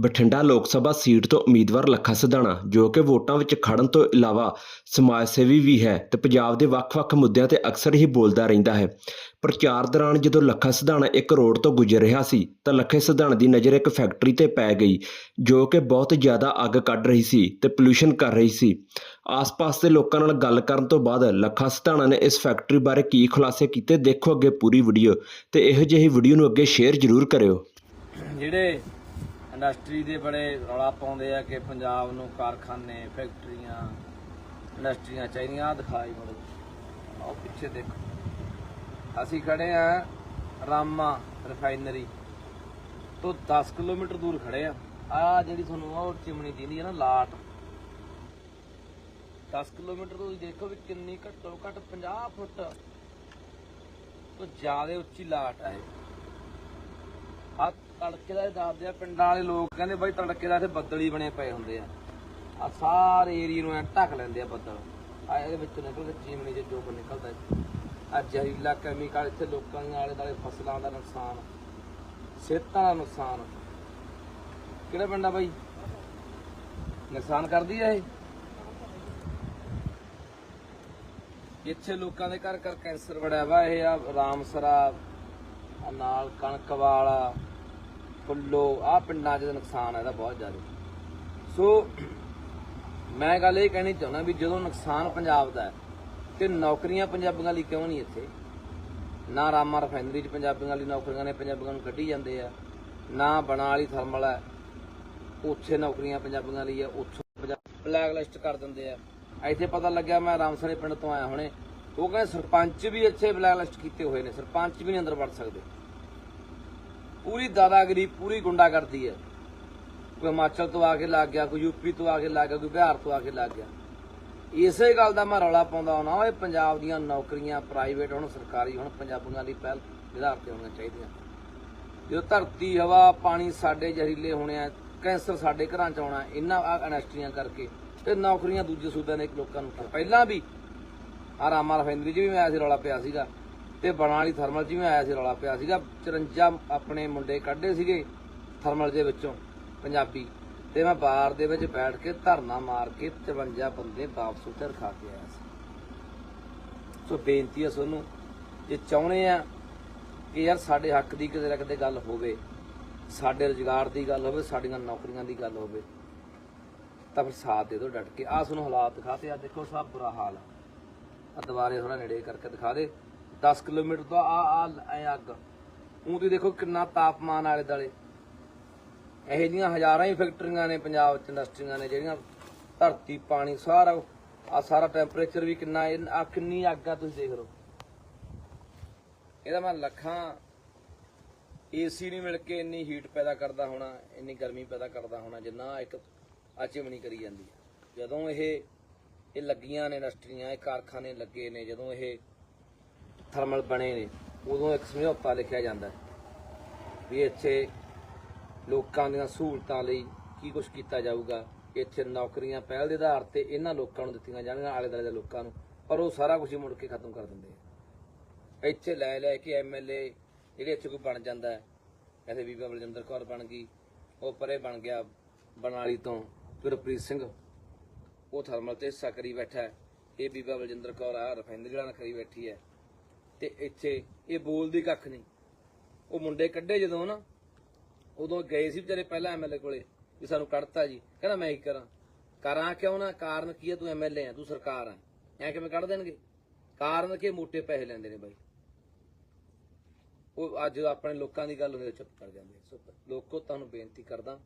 ਬਠਿੰਡਾ ਲੋਕ ਸਭਾ ਸੀਟ ਤੋਂ ਉਮੀਦਵਾਰ ਲੱਖਾ ਸਿਧਾਣਾ, ਜੋ ਕਿ ਵੋਟਾਂ ਵਿੱਚ ਖੜਨ ਤੋਂ ਇਲਾਵਾ ਸਮਾਜ ਸੇਵੀ ਵੀ ਹੈ ਤੇ ਪੰਜਾਬ ਦੇ ਵੱਖ-ਵੱਖ ਮੁੱਦਿਆਂ ਤੇ ਅਕਸਰ ਹੀ ਬੋਲਦਾ ਰਹਿੰਦਾ ਹੈ। ਪ੍ਰਚਾਰ ਦੌਰਾਨ ਜਦੋਂ ਲੱਖਾ ਸਿਧਾਣਾ ਇੱਕ ਰੋਡ ਤੋਂ ਗੁਜ਼ਰ ਰਿਹਾ ਸੀ, ਤਾਂ ਲੱਖੇ ਸਿਧਾਣਾ ਦੀ ਨਜ਼ਰ ਇੱਕ ਫੈਕਟਰੀ ਤੇ ਪੈ ਗਈ, ਜੋ ਕਿ ਬਹੁਤ ਜ਼ਿਆਦਾ ਅੱਗ ਕੱਢ ਰਹੀ ਸੀ ਤੇ ਪੋਲੂਸ਼ਨ ਕਰ ਰਹੀ ਸੀ। ਆਸ-ਪਾਸ ਦੇ ਲੋਕਾਂ ਨਾਲ ਗੱਲ ਕਰਨ ਤੋਂ ਬਾਅਦ ਲੱਖਾ ਸਿਧਾਣਾ ਨੇ ਇਸ ਫੈਕਟਰੀ ਬਾਰੇ ਕੀ ਖੁਲਾਸੇ ਕੀਤੇ, ਦੇਖੋ ਅੱਗੇ ਪੂਰੀ ਵੀਡੀਓ ਤੇ ਇਹੋ ਜਿਹੀ ਵੀਡੀਓ ਨੂੰ ਅੱਗੇ ਸ਼ੇਅਰ ਜ਼ਰੂਰ ਕਰਿਓ। ਜਿਹੜੇ ਇੰਡਸਟਰੀ ਦੇ ਬੜੇ ਰੌਲਾ ਪਾਉਂਦੇ ਆ ਕਿ ਪੰਜਾਬ ਨੂੰ ਕਾਰਖਾਨੇ, ਫੈਕਟਰੀਆਂ, ਇੰਡਸਟਰੀਆਂ ਚਾਹੀਦੀਆਂ, ਆਹ ਦਿਖਾਈ ਮੜੋ ਆਹ ਪਿੱਛੇ ਦੇਖੋ। ਅਸੀਂ ਖੜੇ ਆ ਰਾਮਾ ਰਿਫਾਈਨਰੀ ਤੋਂ 10 ਕਿਲੋਮੀਟਰ ਦੂਰ ਖੜੇ ਆ। ਆ ਜਿਹੜੀ ਤੁਹਾਨੂੰ ਉਹ ਚਿਮਣੀ ਦਿੰਦੀ ਹੈ ਨਾ, ਲਾਟ। 10 ਕਿਲੋਮੀਟਰ ਤੋਂ ਦੇਖੋ ਵੀ ਕਿੰਨੀ ਘੱਟੋ ਘੱਟ 50 ਫੁੱਟ ਤੋਂ ਜ਼ਿਆਦਾ ਉੱਚੀ ਲਾਟ ਹੈ ਆ ਤੜਕੇ ਦਾ ਇਹ ਦੱਸਦੇ ਆ, ਪਿੰਡਾਂ ਵਾਲੇ ਲੋਕ ਕਹਿੰਦੇ ਬਾਈ ਤੜਕੇ ਦਾ ਇੱਥੇ ਬੱਦਲ ਹੀ ਬਣੇ ਪਏ ਹੁੰਦੇ ਆ। ਆ ਸਾਰੇ ਏਰੀਆ ਨੂੰ ਐ ਢੱਕ ਲੈਂਦੇ ਆ ਬੱਦਲ। ਆ ਇਹਦੇ ਵਿੱਚੋਂ ਨਿਕਲ ਕੇ ਚੀਮਣੀ ਚ ਜੋ ਨਿਕਲਦਾ ਆ ਜ਼ਹਿਰੀਲਾ ਕੈਮੀਕਲ ਇੱਥੇ ਲੋਕਾਂ ਦੇ ਆਲੇ ਦਾਲੇ ਫਸਲਾਂ ਦਾ ਨੁਕਸਾਨ, ਸਿਹਤਾਂ ਦਾ ਨੁਕਸਾਨ। ਕਿਹੜਾ ਪਿੰਡ ਆ ਬਾਈ? ਨੁਕਸਾਨ ਕਰਦੀ ਆ ਇਹ? ਇੱਥੇ ਲੋਕਾਂ ਦੇ ਘਰ ਘਰ ਕੈਂਸਰ ਵੜਿਆ ਵਾ, ਇਹ ਆ ਰਾਮਸਰਾ ਨਾਲ ਕਣਕ ਵਾਲਾ ਫੁੱਲੋ ਆ ਪਿੰਡਾਂ 'ਚ ਤਾਂ ਨੁਕਸਾਨ ਹੈ ਇਹਦਾ ਬਹੁਤ ਜ਼ਿਆਦਾ। ਸੋ ਮੈਂ ਗੱਲ ਇਹ ਕਹਿਣੀ ਚਾਹੁੰਦਾ ਵੀ ਜਦੋਂ ਨੁਕਸਾਨ ਪੰਜਾਬ ਦਾ ਹੈ, ਤੇ ਨੌਕਰੀਆਂ ਪੰਜਾਬੀਆਂ ਲਈ ਕਿਉਂ ਨਹੀਂ ਇੱਥੇ? ਨਾ ਰਾਮਾ ਰਿਫਾਈਨਰੀ 'ਚ ਪੰਜਾਬੀਆਂ ਲਈ ਨੌਕਰੀਆਂ ਨੇ, ਪੰਜਾਬੀਆਂ ਨੂੰ ਕੱਢੀ ਜਾਂਦੇ ਆ। ਨਾ ਬਣਾ ਵਾਲੀ ਥਰਮਲ ਹੈ, ਉੱਥੇ ਨੌਕਰੀਆਂ ਪੰਜਾਬੀਆਂ ਲਈ ਆ, ਉੱਥੋਂ ਬਲੈਕ ਲਿਸਟ ਕਰ ਦਿੰਦੇ ਆ। ਇੱਥੇ ਪਤਾ ਲੱਗਿਆ ਮੈਂ ਰਾਮਸਰੇ ਪਿੰਡ ਤੋਂ ਆਇਆ ਹੁਣੇ। ਉਹ ਕਹਿੰਦੇ ਸਰਪੰਚ ਵੀ ਇੱਥੇ ਬਲੈਕ ਲਿਸਟ ਕੀਤੇ ਹੋਏ ਨੇ, ਸਰਪੰਚ ਵੀ ਨਹੀਂ ਅੰਦਰ ਵੜ ਸਕਦੇ। ਪੂਰੀ ਦਾਦਾਗਰੀ ਪੂਰੀ ਗੁੰਡਾਗਰਦੀ ਹੈ। ਕੋਈ ਹਿਮਾਚਲ ਤੋਂ ਆ ਕੇ ਲੱਗ ਗਿਆ, ਕੋਈ ਯੂਪੀ ਤੋਂ ਆ ਕੇ ਲੱਗ ਗਿਆ, ਕੋਈ ਬਿਹਾਰ ਤੋਂ ਆ ਕੇ ਲੱਗ ਗਿਆ। ਇਸੇ ਗੱਲ ਦਾ ਮੈਂ ਰੌਲਾ ਪਾਉਂਦਾ ਹਾਂ ਓਏ ਪੰਜਾਬ ਦੀਆਂ ਨੌਕਰੀਆਂ ਪ੍ਰਾਈਵੇਟ ਹੁਣ, ਸਰਕਾਰੀ ਹੁਣ, ਪੰਜਾਬੀਆਂ ਲਈ ਪਹਿਲ ਵਿਧਾਰ ਤੇ ਹੋਣੀਆਂ ਚਾਹੀਦੀਆਂ। ਜਦੋਂ ਧਰਤੀ, ਹਵਾ, ਪਾਣੀ ਸਾਡੇ ਜ਼ਹਿਰੀਲੇ ਹੋਣੇ ਆ, ਕੈਂਸਰ ਸਾਡੇ ਘਰਾਂ ਚ ਆਉਣਾ ਇਹਨਾਂ ਆ ਇੰਡਸਟਰੀਆਂ ਕਰਕੇ ਤੇ ਨੌਕਰੀਆਂ ਦੂਜੇ ਸੂਬਿਆਂ ਦੇ ਲੋਕਾਂ ਨੂੰ ਪਹਿਲਾਂ ਵੀ ਆ ਰਾਮਾ ਰਿਫਾਈਨਰੀ 'ਚ ਵੀ ਮੈਂ ਆਇਆ ਰੌਲਾ ਪਿਆ ਸੀਗਾ। ਤੇ ਬਣਾ ਵਾਲੀ ਥਰਮਲ 'ਚ ਵੀ ਆਇਆ ਸੀ ਰੌਲਾ ਪਿਆ ਸੀਗਾ 54 ਆਪਣੇ ਮੁੰਡੇ ਕੱਢੇ ਸੀਗੇ ਥਰਮਲ ਦੇ ਵਿੱਚੋਂ ਪੰਜਾਬੀ, ਤੇ ਮੈਂ ਬਾਰ ਦੇ ਵਿੱਚ ਬੈਠ ਕੇ ਧਰਨਾ ਮਾਰ ਕੇ 53 ਬੰਦੇ ਵਾਪਸ ਉੱਤੇ ਰਖਾ ਕੇ ਆਇਆ ਸੀ। ਸੋ ਬੇਨਤੀ ਹੈ ਤੁਹਾਨੂੰ ਜੇ ਚਾਹੁੰਦੇ ਆ ਕਿ ਯਾਰ ਸਾਡੇ ਹੱਕ ਦੀ ਕਿਤੇ ਨਾ ਕਿਤੇ ਗੱਲ ਹੋਵੇ, ਸਾਡੇ ਰੁਜ਼ਗਾਰ ਦੀ ਗੱਲ ਹੋਵੇ, ਸਾਡੀਆਂ ਨੌਕਰੀਆਂ ਦੀ ਗੱਲ ਹੋਵੇ, ਤਾਂ ਫਿਰ ਸਾਥ ਦੇ ਦਿਓ ਡਟ ਕੇ। ਆਹ ਤੁਹਾਨੂੰ ਹਾਲਾਤ ਦਿਖਾਤੇ ਆ, ਦੇਖੋ ਸਭ ਬੁਰਾ ਹਾਲ ਆ। ਆ ਦੁਬਾਰੇ ਥੋੜਾ ਨੇੜੇ ਕਰਕੇ ਦਿਖਾ ਦੇ। 10 ਕਿਲੋਮੀਟਰ ਤੋਂ ਆ ਆ, ਐ ਅੱਗ। ਉਹ ਤੁਸੀਂ ਦੇਖੋ ਕਿੰਨਾ ਤਾਪਮਾਨ ਆਲੇ ਦਾਲੇ ਇਹੋ ਜਿਹੀਆਂ ਹਜ਼ਾਰਾਂ ਹੀ ਫੈਕਟਰੀਆਂ ਨੇ ਪੰਜਾਬ ਚ ਇੰਡਸਟਰੀਆਂ ਨੇ ਜਿਹੜੀਆਂ ਧਰਤੀ, ਪਾਣੀ, ਸਾਰਾ ਆ ਸਾਰਾ ਟੈਂਪਰੇਚਰ ਵੀ ਕਿੰਨਾ ਆ ਕਿੰਨੀ ਅੱਗ ਆ ਤੁਸੀਂ ਦੇਖ ਲਓ। ਇਹਦਾ ਮੈਂ ਲੱਖਾਂ ਏਸੀ ਨਹੀਂ ਮਿਲ ਕੇ ਇੰਨੀ ਹੀਟ ਪੈਦਾ ਕਰਦਾ ਹੋਣਾ, ਇੰਨੀ ਗਰਮੀ ਪੈਦਾ ਕਰਦਾ ਹੋਣਾ, ਜਿੰਨਾ ਇੱਕ ਆ ਚਿਮਣੀ ਕਰੀ ਜਾਂਦੀ ਜਦੋਂ ਇਹ ਇਹ ਲੱਗੀਆਂ ਨੇ ਇੰਡਸਟਰੀਆਂ ਇਹ ਕਾਰਖਾਨੇ ਲੱਗੇ ਨੇ, ਜਦੋਂ ਇਹ ਥਰਮਲ ਬਣੇ ਨੇ, ਉਦੋਂ ਇੱਕ ਸਮਝੌਤਾ ਲਿਖਿਆ ਜਾਂਦਾ ਵੀ ਇੱਥੇ ਲੋਕਾਂ ਦੀਆਂ ਸਹੂਲਤਾਂ ਲਈ ਕੀ ਕੁਝ ਕੀਤਾ ਜਾਊਗਾ। ਇੱਥੇ ਨੌਕਰੀਆਂ ਪਹਿਲ ਦੇ ਆਧਾਰ ਤੇ ਇਹਨਾਂ ਲੋਕਾਂ ਨੂੰ ਦਿੱਤੀਆਂ ਜਾਣਗੀਆਂ, ਆਲੇ ਦੁਆਲੇ ਦੇ ਲੋਕਾਂ ਨੂੰ, ਪਰ ਉਹ ਸਾਰਾ ਕੁਝ ਹੀ ਮੁੜ ਕੇ ਖਤਮ ਕਰ ਦਿੰਦੇ ਆ। ਇੱਥੇ ਲੈ ਲੈ ਕੇ ਐਮਐਲਏ ਜਿਹੜੇ ਇੱਥੇ ਕੋਈ ਬਣ ਜਾਂਦਾ ਹੈ ਐਸੇ ਬੀਬਾ ਬਲਜਿੰਦਰ ਕੌਰ ਬਣ ਗਈ, ਉਹ ਪਰੇ ਬਣ ਗਿਆ ਬਨਾਲੀ ਤੋਂ ਗੁਰਪ੍ਰੀਤ ਸਿੰਘ। ਉਹ ਥਰਮਲ ਤੇ ਹਿੱਸਾ ਕਰੀ ਬੈਠਾ ਇਹ ਬੀਬਾ ਬਲਜਿੰਦਰ ਕੌਰ ਆ ਰਫਿੰਦਰ ਜਿਹੜਾ ਕਰੀ ਬੈਠੀ ਹੈ। ਤੇ ਇੱਥੇ ਇਹ ਬੋਲਦੀ ਕੱਖ ਨਹੀਂ। ਉਹ ਮੁੰਡੇ ਕੱਢੇ ਜਦੋਂ ਨਾ, ਉਦੋਂ ਗਏ ਸੀ ਵਿਚਾਰੇ ਪਹਿਲਾਂ ਐਮਐਲਏ ਕੋਲੇ ਵੀ ਸਾਨੂੰ ਕੱਢਤਾ ਜੀ। ਕਹਿੰਦਾ ਮੈਂ ਕੀ ਕਰਾਂ। ਕਰਾਂ ਕਿਉਂ ਨਾ? ਕਾਰਨ ਕੀ ਹੈ? ਤੂੰ ਐਮਐਲਏ ਆ, ਤੂੰ ਸਰਕਾਰ ਆ। ਐ ਕਿਵੇਂ ਕੱਢ ਦੇਣਗੇ? ਕਾਰਨ ਕਿ? ਮੋਟੇ ਪੈਸੇ ਲੈਂਦੇ ਨੇ ਬਾਈ। ਉਹ ਅੱਜ ਆਪਣੇ ਲੋਕਾਂ ਦੀ ਗੱਲ ਹੁੰਦੀ ਚੁੱਪ ਕਰ ਜਾਂਦੇ ਆ। ਸੋ ਲੋਕੋ, ਤੁਹਾਨੂੰ ਬੇਨਤੀ ਕਰਦਾ,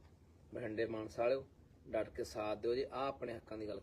ਬਠਿੰਡੇ ਮਾਨਸਾ ਵਾਲਿਓ, ਡਟ ਕੇ ਸਾਥ ਦਿਓ ਜੀ। ਆ ਆਪਣੇ ਹੱਕਾਂ ਦੀ ਗੱਲ